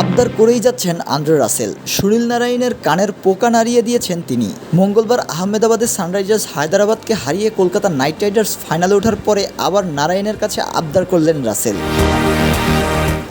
আবদার করেই যাচ্ছেন আন্দ্রে রাসেল। সুনীল নারায়ণের কানের পোকা নাড়িয়ে দিয়েছেন তিনি। মঙ্গলবার আহমেদাবাদে সানরাইজার্স হায়দ্রাবাদকে হারিয়ে কলকাতা নাইট রাইডার্স ফাইনালে ওঠার পরে আবার নারায়ণের কাছে আবদার করলেন রাসেল।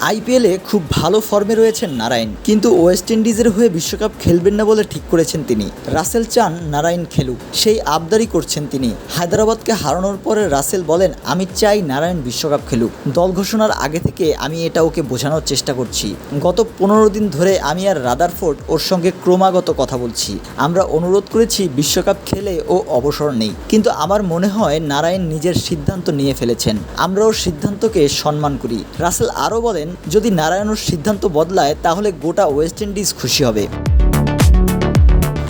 আইপিএলে খুব ভালো ফর্মে রয়েছেন নারায়ণ, কিন্তু ওয়েস্ট ইন্ডিজের হয়ে বিশ্বকাপ খেলবেন না বলে ঠিক করেছেন তিনি। রাসেল চান নারায়ণ খেলুক, সেই আবদারই করছেন তিনি। হায়দ্রাবাদকে হারানোর পরে রাসেল বলেন, আমি চাই নারায়ণ বিশ্বকাপ খেলুক। দল ঘোষণার আগে থেকে আমি এটা ওকে বোঝানোর চেষ্টা করছি। গত পনেরো দিন ধরে আমি আর রাদারফোর্ড ওর সঙ্গে ক্রমাগত কথা বলছি। আমরা অনুরোধ করেছি বিশ্বকাপ খেলে ও অবসর নেই। কিন্তু আমার মনে হয় নারায়ণ নিজের সিদ্ধান্ত নিয়ে ফেলেছেন। আমরা ওর সিদ্ধান্তকে সম্মান করি। রাসেল আরও বলেন যদি নারায়ণর সিদ্ধান্ত বদলায় তাহলে গোটা ওয়েস্ট ইন্ডিজ খুশি হবে।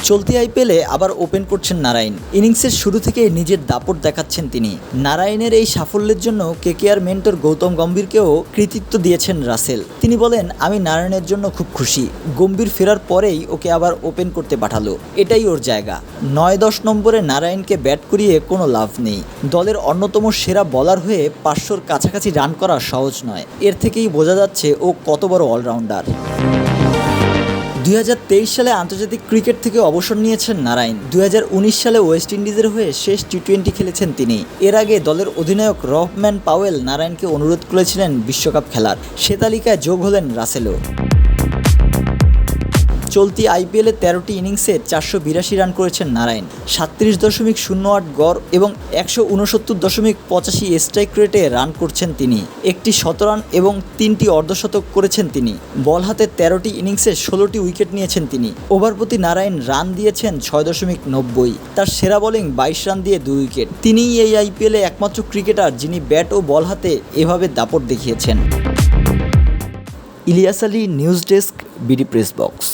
চলতি আইপিএলে আবার ওপেন করছেন নারায়ণ। ইনিংসের শুরু থেকে নিজের দাপট দেখাচ্ছেন তিনি। নারায়ণের এই সাফল্যের জন্য কেকেআর মেন্টর গৌতম গম্ভীরকেও কৃতিত্ব দিয়েছেন রাসেল। তিনি বলেন, আমি নারায়ণের জন্য খুব খুশি। গম্ভীর ফেরার পরেই ওকে আবার ওপেন করতে পাঠালো। এটাই ওর জায়গা। নয় দশ নম্বরে নারায়ণকে ব্যাট করিয়ে কোনো লাভ নেই। দলের অন্যতম সেরা বলার হয়ে পাঁচশোর কাছাকাছি রান করা সহজ নয়। এর থেকেই বোঝা যাচ্ছে ও কত বড় অলরাউন্ডার। দুই হাজার তেইশ সালে আন্তর্জাতিক ক্রিকেট থেকে অবসর নিয়েছেন নারায়ণ। দুই হাজার উনিশ সালে ওয়েস্ট ইন্ডিজের হয়ে শেষ টি টোয়েন্টি খেলেছেন তিনি। এর আগে দলের অধিনায়ক রহম্যান পাওয়েল নারায়ণকে অনুরোধ করেছিলেন বিশ্বকাপ খেলার। সে তালিকায় যোগ হলেন রাসেলও। চলতি আইপিএলে তেরোটি ইনিংসে চারশো বিরাশি রান করেছেন নারায়ণ। সাতত্রিশ দশমিক শূন্য আট গড় এবং একশো উনসত্তর দশমিক পঁচাশি স্ট্রাইক রেটে রান করছেন তিনি। একটি শতরান এবং তিনটি অর্ধশতক করেছেন তিনি। বল হাতে তেরোটি ইনিংসে ষোলোটি উইকেট নিয়েছেন তিনি। ওভার প্রতি নারায়ণ রান দিয়েছেন ছয় দশমিক নব্বই। তার সেরা বোলিং বাইশ রান দিয়ে দুই উইকেট। তিনিই এই আইপিএলে একমাত্র ক্রিকেটার যিনি ব্যাট ও বল হাতে এভাবে দাপট দেখিয়েছেন। Ilias Ali, news desk, BD press box